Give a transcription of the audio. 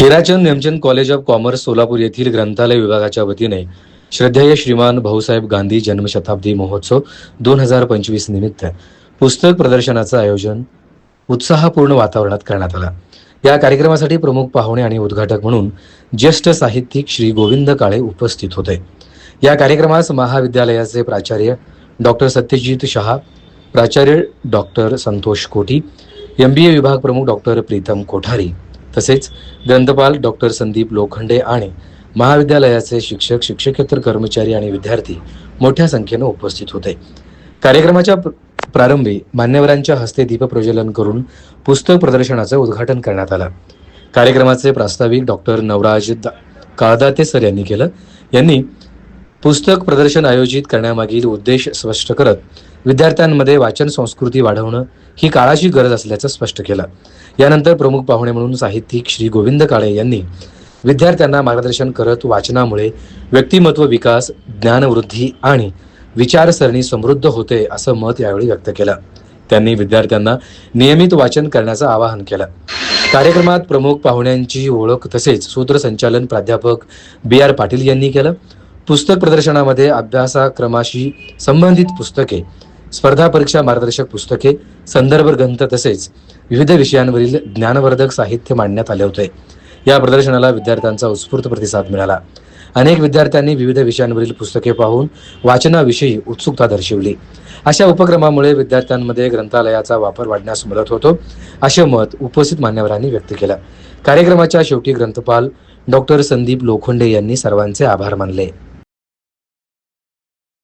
Hirachand Nemchand college of commerce Solapur येथील ग्रंथालय विभागाच्या वतीने श्रद्धेय श्रीमान भाऊसाहेब गांधी जन्मशताब्दी महोत्सव दोन हजार पंचवीस निमित्त पुस्तक प्रदर्शनाचं आयोजन उत्साहपूर्ण वातावरणात करण्यात आलं. या कार्यक्रमासाठी प्रमुख पाहुणे आणि उद्घाटक म्हणून ज्येष्ठ साहित्यिक श्री गोविंद काळे उपस्थित होते. या कार्यक्रमास महाविद्यालयाचे प्राचार्य डॉक्टर सत्यजित शहा प्राचार्य डॉक्टर संतोष कोटी एम बी ए विभाग प्रमुख डॉक्टर प्रीतम कोठारी तसेच ग्रंथपाल डॉक्टर संदीप लोखंडे आणि महाविद्यालयाचे शिक्षक शिक्षकेतर कर्मचारी आणि विद्यार्थी मोठ्या संख्येनं उपस्थित होते. कार्यक्रमाच्या प्रारंभी मान्यवरांच्या हस्ते दीपप्रज्वलन करून पुस्तक प्रदर्शनाचं उद्घाटन करण्यात आलं. कार्यक्रमाचे प्रास्ताविक डॉक्टर नवराज काळदाते सर यांनी केलं. यांनी पुस्तक प्रदर्शन आयोजित करण्यामागील उद्देश स्पष्ट करत विद्यार्थ्यांमध्ये वाचन संस्कृती वाढवणं ही काळाची गरज असल्याचं स्पष्ट केलं. यानंतर प्रमुख पाहुणे म्हणून साहित्यिक श्री गोविंद काळे यांनी विद्यार्थ्यांना मार्गदर्शन करत वाचनामुळे व्यक्तिमत्व विकास ज्ञानवृद्धी आणि विचारसरणी समृद्ध होते असं मत यावेळी व्यक्त केलं. त्यांनी विद्यार्थ्यांना नियमित वाचन करण्याचं आवाहन केलं. कार्यक्रमात प्रमुख पाहुण्यांची ओळख तसेच सूत्रसंचालन प्राध्यापक बी आर पाटील यांनी केलं. पुस्तक प्रदर्शनामध्ये अभ्यासाक्रमाशी संबंधित पुस्तके स्पर्धा परीक्षा मार्गदर्शक पुस्तके संदर्भ ग्रंथ तसेच विविध विषयांवरील ज्ञानवर्धक साहित्य मांडण्यात आले होते. या प्रदर्शनाला विद्यार्थ्यांचा उत्स्फूर्त प्रतिसाद मिळाला. अनेक विद्यार्थ्यांनी विविध विषयांवरील पुस्तके पाहून वाचनाविषयी उत्सुकता दर्शवली. अशा उपक्रमामुळे विद्यार्थ्यांमध्ये ग्रंथालयाचा वापर वाढण्यास मदत होतो असे मत उपस्थित मान्यवरांनी व्यक्त केलं. कार्यक्रमाच्या शेवटी ग्रंथपाल डॉक्टर संदीप लोखंडे यांनी सर्वांचे आभार मानले.